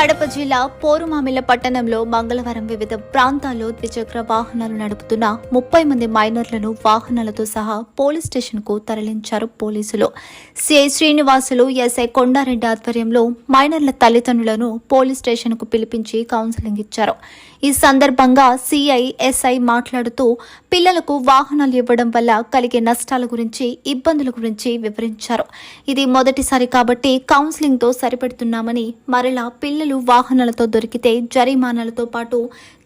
కడప జిల్లా పోరుమామిల పట్టణంలో మంగళవారం వివిధ ప్రాంతాల్లో ద్విచక్ర వాహనాలు నడుపుతున్న ముప్పై మంది మైనర్లను వాహనాలతో సహా పోలీస్ స్టేషన్కు తరలించారు పోలీసులు. సిఐ శ్రీనివాసులు ఎస్ఐ కొండారెడ్డి ఆధ్వర్యంలో మైనర్ల తల్లిదండ్రులను పోలీస్ స్టేషన్కు పిలిపించి కౌన్సిలింగ్ ఇచ్చారు. ఈ సందర్భంగా సిఐ ఎస్ఐ మాట్లాడుతూ పిల్లలకు వాహనాలు ఇవ్వడం వల్ల కలిగే నష్టాల గురించి ఇబ్బందుల గురించి వివరించారు. ఇది మొదటిసారి కాబట్టి కౌన్సిలింగ్తో సరిపెడుతున్నామని మరలా పిల్లలు వాహనాలతో దొరికితే జరిమానాలతో పాటు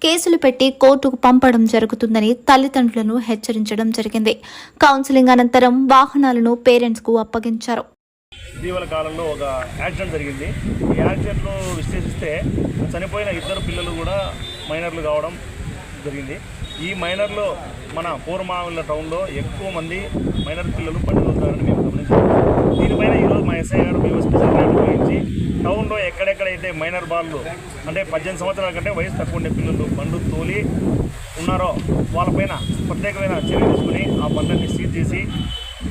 కేసులు పెట్టి కోర్టుకు పంపడం జరుగుతుందని తల్లిదండ్రులను హెచ్చరించడం జరిగింది. కౌన్సిలింగ్ అనంతరం వాహనాలను పేరెంట్స్కు అప్పగించారు. ఇటీవల కాలంలో ఒక యాక్సిడెంట్ జరిగింది. ఈ యాక్సిడెంట్లో విశ్లేషిస్తే చనిపోయిన ఇద్దరు పిల్లలు కూడా మైనర్లు కావడం జరిగింది. ఈ మైనర్లో మన పూర్వమావిల టౌన్లో ఎక్కువ మంది మైనర్ పిల్లలు పండుగ అవుతారని మేము గమనించాము. దీనిపైన ఈరోజు మా ఎస్ఐ గారు మేము స్పెషల్ రైడ్ ఉపయోగించి టౌన్లో ఎక్కడెక్కడైతే మైనర్ బాళ్ళు అంటే పద్దెనిమిది సంవత్సరాల కంటే వయసు తక్కువ ఉండే పిల్లలు బండు తోలి ఉన్నారో వాళ్ళపైన ప్రత్యేకమైన చర్య తీసుకుని ఆ బండ్లని సీజ్ చేసి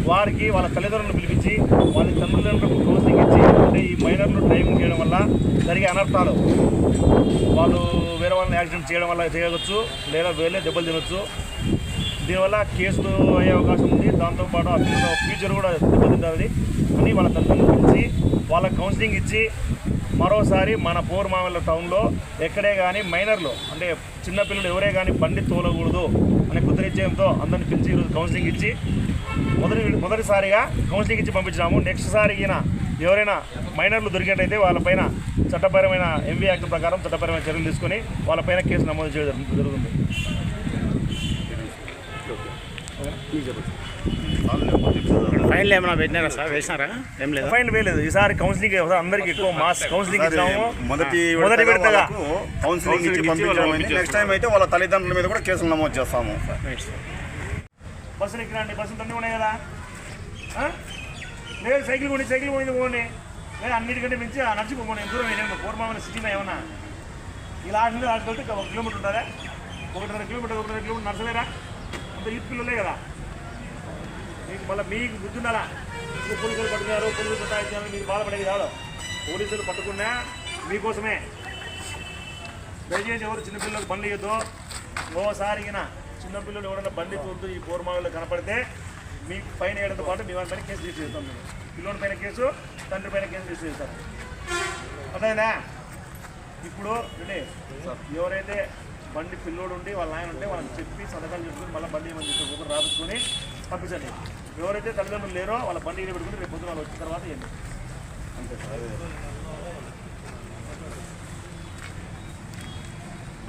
వారికి వాళ్ళ తల్లిదండ్రులను పిలిపించి వాళ్ళ తల్లిదండ్రులకు కోచింగ్ ఇచ్చి అంటే ఈ మైనర్లు డ్రైవింగ్ చేయడం వల్ల జరిగే అనర్థాలు. వాళ్ళు వేరే వాళ్ళని యాక్సిడెంట్ చేయడం వల్ల చేయవచ్చు లేదా వేరే దెబ్బలు తినొచ్చు. దీనివల్ల కేసులు అయ్యే అవకాశం ఉంది. దాంతోపాటు ఆ పిల్లల ఫ్యూచర్ కూడా దెబ్బతింటుంది అని వాళ్ళ తల్లిదండ్రులు పిలిచి వాళ్ళకి కౌన్సిలింగ్ ఇచ్చి మరోసారి మన పూర్మావల్ల టౌన్లో ఎక్కడే కానీ మైనర్లు అంటే చిన్నపిల్లలు ఎవరే కానీ బండి తోలకూడదు అనే కృతనిశ్చయంతో అందరిని పిలిచి ఈరోజు కౌన్సిలింగ్ ఇచ్చి మొదటి మొదటిసారిగా కౌన్సిలింగ్ ఇచ్చి పంపించినాము. నెక్స్ట్ సారి ఈయన ఎవరైనా మైనర్లు దొరికినట్టయితే వాళ్ళపైన చట్టపరమైన ఎంవీ యాక్ట్ ప్రకారం చట్టపరమైన చర్యలు తీసుకొని వాళ్ళపైన కేసు నమోదు చేయడం జరుగుతుంది. ఫైన్లు ఏమైనా పెట్టినారా సార్? వేసినారా? ఏం లేదా? ఫైన్ వేయలేదు. ఈసారి కౌన్సిలింగ్ అందరికి ఎక్కువ మాస్ కౌన్సిలింగ్ ఇచ్చాము మొదటి మొదటి విడతగా. కౌన్సిలింగ్ ఇచ్చి నెక్స్ట్ టైం అయితే వాళ్ళ తల్లిదండ్రుల మీద కూడా కేసులు నమోదు చేస్తాము. బస్సులు ఎక్కిరండి బస్సులు అన్నీ ఉన్నాయి కదా? లేదు సైకిల్ కొని సైకిల్ పోయింది పోండి లేదు అన్నిటికంటే మించి ఆ నడిచిపోండి దూరం నేను పూర్వమైన సిటీలో ఏమన్నా? ఇలా ఆటలు ఆటలు ఒక కిలోమీటర్ ఉంటుందా? ఒకటిన్నర కిలోమీటర్ ఒకటిన్నర కిలోమీటర్ నడచలేరా? అంత యూత్ పిల్లలే కదా. మీకు మళ్ళీ మీకు బుద్ధి ఉండాలా మీకు పోలీసులు పట్టుకున్నారు పోలీసులు సతాయించారు మీకు బాధపడేది కాదు. పోలీసులు పట్టుకున్నా మీకోసమే. దయచేసి ఎవరు చిన్నపిల్లలకు బండ్లు ఇవ్వద్దు ఓసారి చిన్నపిల్లలు ఎవరైనా బండి తోలుతూ ఈ పూర్మాలలో కనపడితే మీ పైన వేయడంతో పాటు మీ వాళ్ళ పైన కేసు తీసేస్తాం మేము. పిల్లోని పైన కేసు తండ్రి పైన కేసు రిజిస్టర్ అదేనా ఇప్పుడు అంటే ఎవరైతే బండి పిల్లోడు ఉండి వాళ్ళ ఆయన ఉంటే వాళ్ళకి చెప్పి సంతకాలు చెప్పుకుని మళ్ళీ బండి ఏమని చెప్పి ఒకరు రాపించుకొని పంపించండి. ఎవరైతే తల్లిదండ్రులు లేరో వాళ్ళ బండి ఇక్కడ పెట్టుకుని రేపు పొద్దున వాళ్ళు వచ్చిన తర్వాత ఇవ్వండి.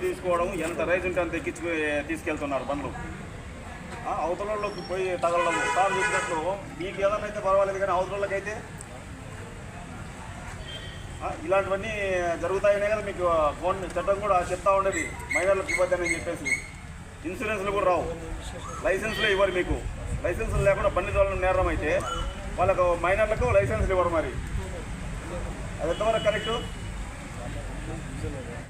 తీసుకోవడం ఎంత రైజ్ ఉంటే అంత ఎక్కించి తీసుకెళ్తున్నారు బండ్లు. అవతల వాళ్ళకి పోయి తగలడం సార్ చూసినట్లు మీకు ఏదైనా అయితే పర్వాలేదు కానీ అవతల వాళ్ళకైతే అయితే ఇలాంటివన్నీ జరుగుతాయనే కదా మీకు ఫోన్ చట్టం కూడా చెప్తా ఉండేది. మైనర్లకు ఇవ్వద్దని చెప్పేసి. ఇన్సూరెన్స్లు కూడా రావు. లైసెన్స్లు ఇవ్వరు మీకు. లైసెన్సులు లేకుండా బండి తోలడం నేరం అయితే వాళ్ళకు మైనర్లకు లైసెన్స్లు ఇవ్వరు మరి. అది ఎంతవరకు కరెక్టు?